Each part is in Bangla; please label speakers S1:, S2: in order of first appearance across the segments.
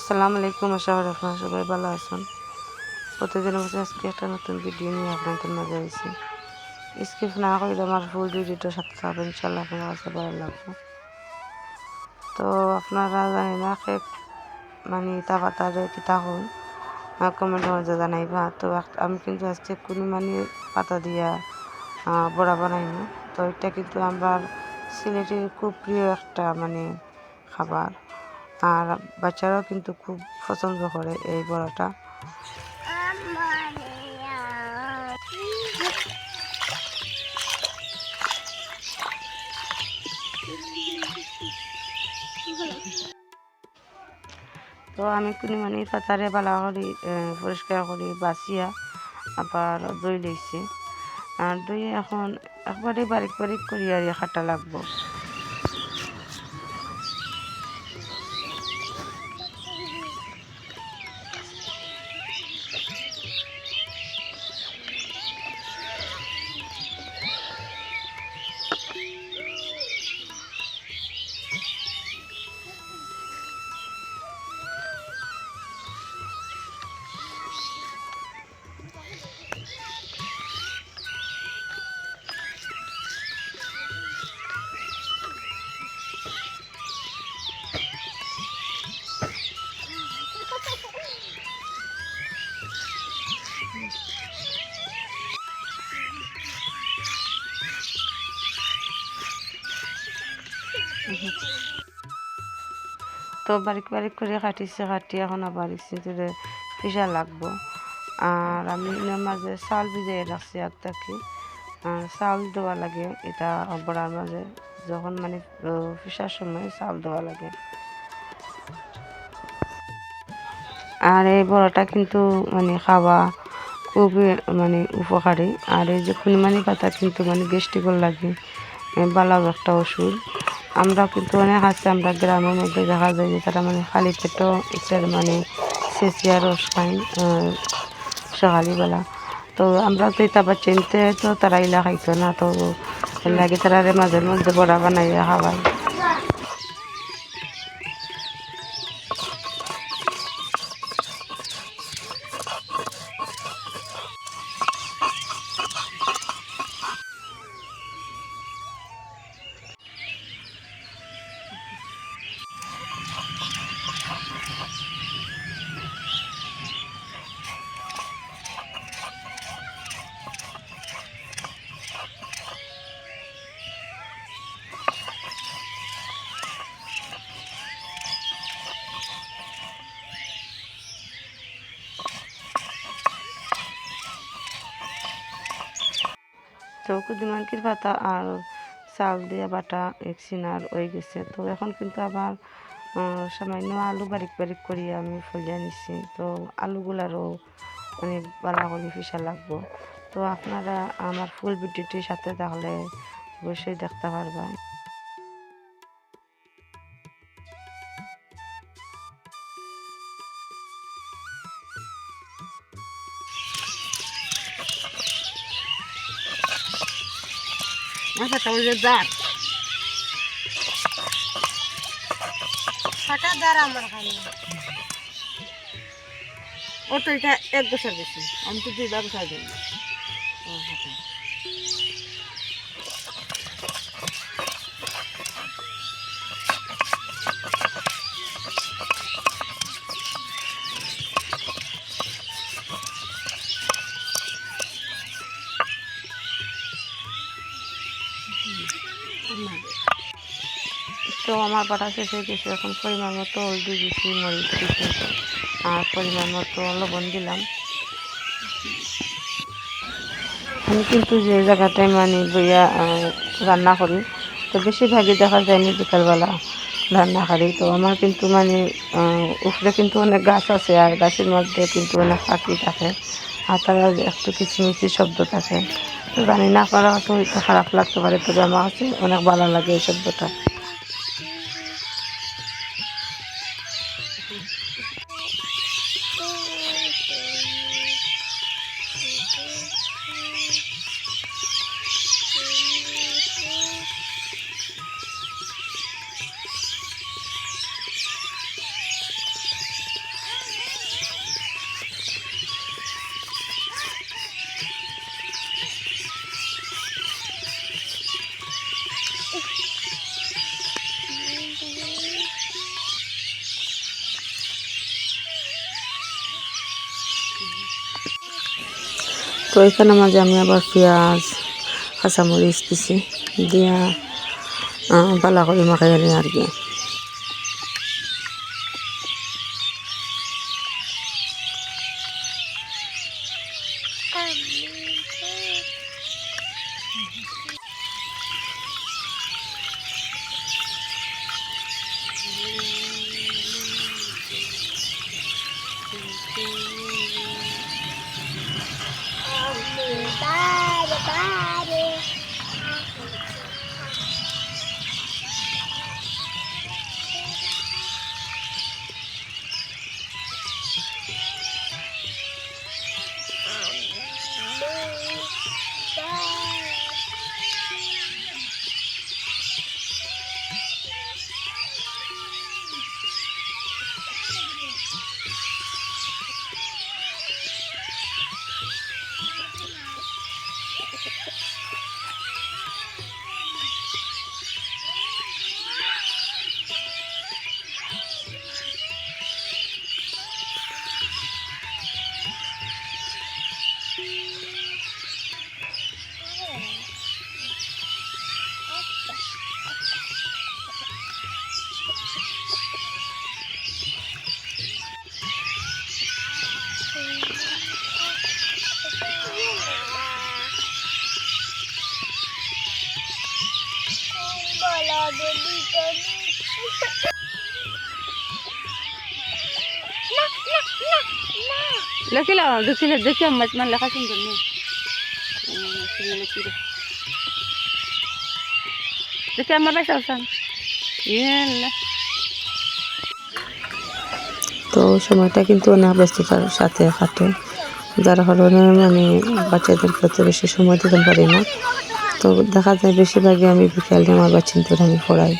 S1: আসসালামু আলাইকুম, আশা করি সবাই ভালো আছেন। প্রতিদিনের মধ্যে আজকে একটা নতুন ভিডিও নিয়ে আপনাদের মাঝে আইছি। স্কিপ না করলে আমার ফুল ভিডিওটা সাথে থাকবেন ইনশাল্লাহ আপনার কাছে ভালো লাগবে তো আপনারা জানি না কেক মানে ইতা পাতারে কিতা হন কমেন্টের মধ্যে জানাইবা। তো আমি কিন্তু আজকে কুনি মানে পাতা দিয়া বড়া বানাই না। তো এটা কিন্তু আমরা সিলেটের খুব প্রিয় একটা মানে খাবার। আর বাচ্চারাও কিন্তু খুব পছন্দ করে এই বড়াটা। তো আমি কুনি মানে পাতারে বালা করি পরিষ্কার করি বাছিয়া আবার দই লইছি আর দই এখন একবারে বারিক বারিক করি আর খাটা লাগবো। তো বারিক বারিক করে কাটিছে কাটি এখন আবার সিঁদুরে পিসা লাগবো। আর আমি এর মাঝে চাউল ভিজাই রাখছি আর থাকি চাউল দেওয়া লাগে, এটা বড়ার মাঝে। যখন মানে পিসার সময় চাউল দেওয়া লাগে। আর এই বড়াটা কিন্তু মানে খাওয়া খুবই মানে উপকারী। আর এই যে খুনিমানি পাতা কিন্তু মানে গ্যাস্ট্রিকর লাগে বালাও একটা ওষুধ। আমরা কিন্তু অনেক আছে আমরা গ্রামের মধ্যে দেখা যায় যে তারা মানে খালি পেটও ইচ্ছার মানে সেচিয়া রস খাই সকালবেলা তো আমরা তো তারপর চিনতে তো তারা ইলা খাইতো না তো লাগে তারা মাঝে মধ্যে বড়া বানাইয়া খাওয়াই তো কুদিমানকির পাতা আর চাল দিয়ে বাটা একসিনার হয়ে গেছে। তো এখন কিন্তু আবার সামান্য আলু বারিক বারিক করিয়া আমি ফলিয়া নিছি। তো আলুগুলারও মানে বালা করে ফিসা লাগবো। তো আপনারা আমার ফুল ভিডিওটির সাথে তাহলে অবশ্যই দেখতে পারবেন
S2: মাথা কামড়ে দাঁত ফাটা দাঁড় আমার খালি ও তো এটা এক বছর বেশি। আমি তো দুই দিন
S1: আমার বাটা শেষ হয়ে গেছে, এখন পরিমাণ মতো হলদি দিচ্ছি মরিচ দিচ্ছি আর পরিমাণ মতো লবণ দিলাম। আমি কিন্তু যে জায়গাটায় মানে বইয়া রান্না করি, তো বেশিরভাগই দেখা যায় আমি বিকালবেলা রান্না করি। তো আমার কিন্তু মানে উপরে কিন্তু অনেক গাছ আছে, আর গাছের মধ্যে কিন্তু অনেক পাখি থাকে, আর তারা একটু কিচিমিচি শব্দ থাকে। জানি না আপনারা হয়তো খারাপ লাগতে পারে, তবে আমার কাছে অনেক ভালো লাগে এই শব্দটা। তো এখানে মাঝে আমি আবার পেঁয়াজ, কাঁচামরিচ দিছি, দিয়া পালা করে মাখাই আনি আর কি। তো সময়টা কিন্তু অনেক ব্যস্ততার সাথে কাটে। যার কারণে আমি বাচ্চাদের প্রতি বেশি সময় দিতে পারি না। তো দেখা যায় বেশিরভাগই আমি বিকেলে আমার বাচ্চাদের আমি পড়াই।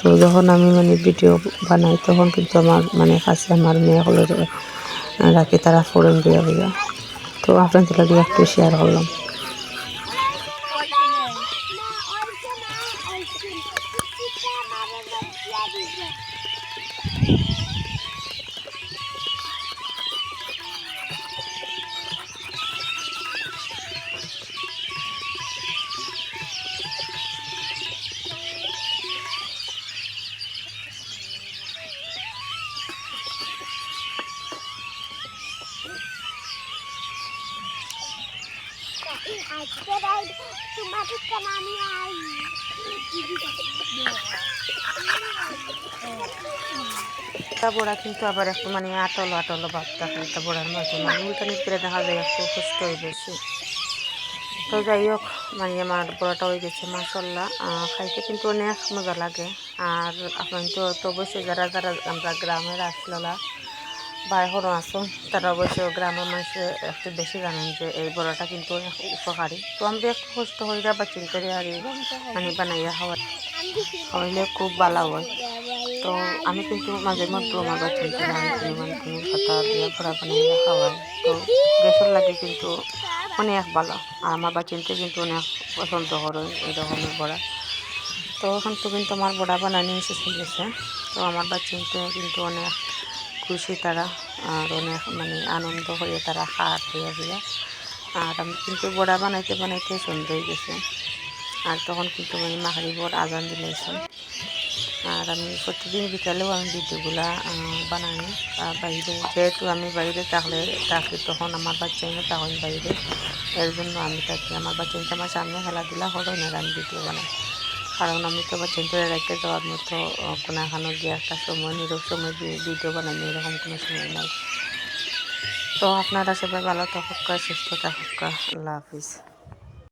S1: তো যখন আমি মানে ভিডিও বানাই, তখন কিন্তু আমার মানে কাছে আমার মেয়েগুলো রাখি, তারা ফোরন দিয়ে দিয়া। তো আপনাদের লাগে একটু শেয়ার করলাম।
S3: আজকে রাইড আমি আই?
S1: কিন্তু আবার একটু মানে আটলো আটল ভাব থাকে তা বড়ার মাঝে মানে উল্টানি করে দেখা যায় একটু সুস্থ হয়ে বেশি তো যাই হোক মানে আমার বড়াটা হয়ে গেছে মাসাল্লাহ খাইতে কিন্তু অনেক মজা লাগে। আর আপনার তো অবশ্যই যারা যারা আমরা গ্রামের আসলা বা এখনও আছো। তারা অবশ্য গ্রামের মানুষে একটু বেশি জানেন যে এই বড়াটা কিন্তু উপকারী। তো আমি একটু কষ্ট করি বা চিন্তা করি আর মানে বানাইয়া খাওয়া খাওয়াইলে খুব ভালো হয়। তো আমি কিন্তু মাঝে মধ্যে আমার বাচ্চাকে আমি মানে কোনো পাতা দিয়ে বানিয়ে খাওয়াই। তো গ্যাসের লাগে কিন্তু অনেক ভালো। আর আমার বাচ্চাতে কিন্তু অনেক পছন্দ করে এই রকমের বড়া। তো এখন তো কিন্তু আমার বড়া বানানি এসে গেছে। তো আমার বাচ্চাতে কিন্তু অনেক খুশি তারা, আর অনেক মানে আনন্দ হয়ে তারা খাওয়ার হয়ে দিয়ে, আর আমি কিন্তু বড়া বানাইতে বানাইতে সন্ধ্যা হয়ে গেছে। আর তখন কিন্তু মানে মাহারিবর আজান দিলেছে। আর আমি প্রতিদিন বিকালেও আমি ভিডিওগুলা বানাই। বাইরে যেহেতু আমি বাইরে থাকলে থাকি তখন আমার বাচ্চা এনে তখন বাইরে। এর জন্য আমি থাকি আমার বাচ্চা এনে আমার সামনে খেলাধুলা হলো না আমি ভিডিও বানাই। কারণ আমি তো চেঞ্জ করে রাখতে যাওয়ার মতো কোনো এখনও গিয়ে একটা সময় নিরব সময় ভিডিও বানাই এরকম কোনো সময় নাই। তো আপনারা সবাই ভালো থাকুক, সুস্থ থাকুক, আল্লাহ হাফিজ।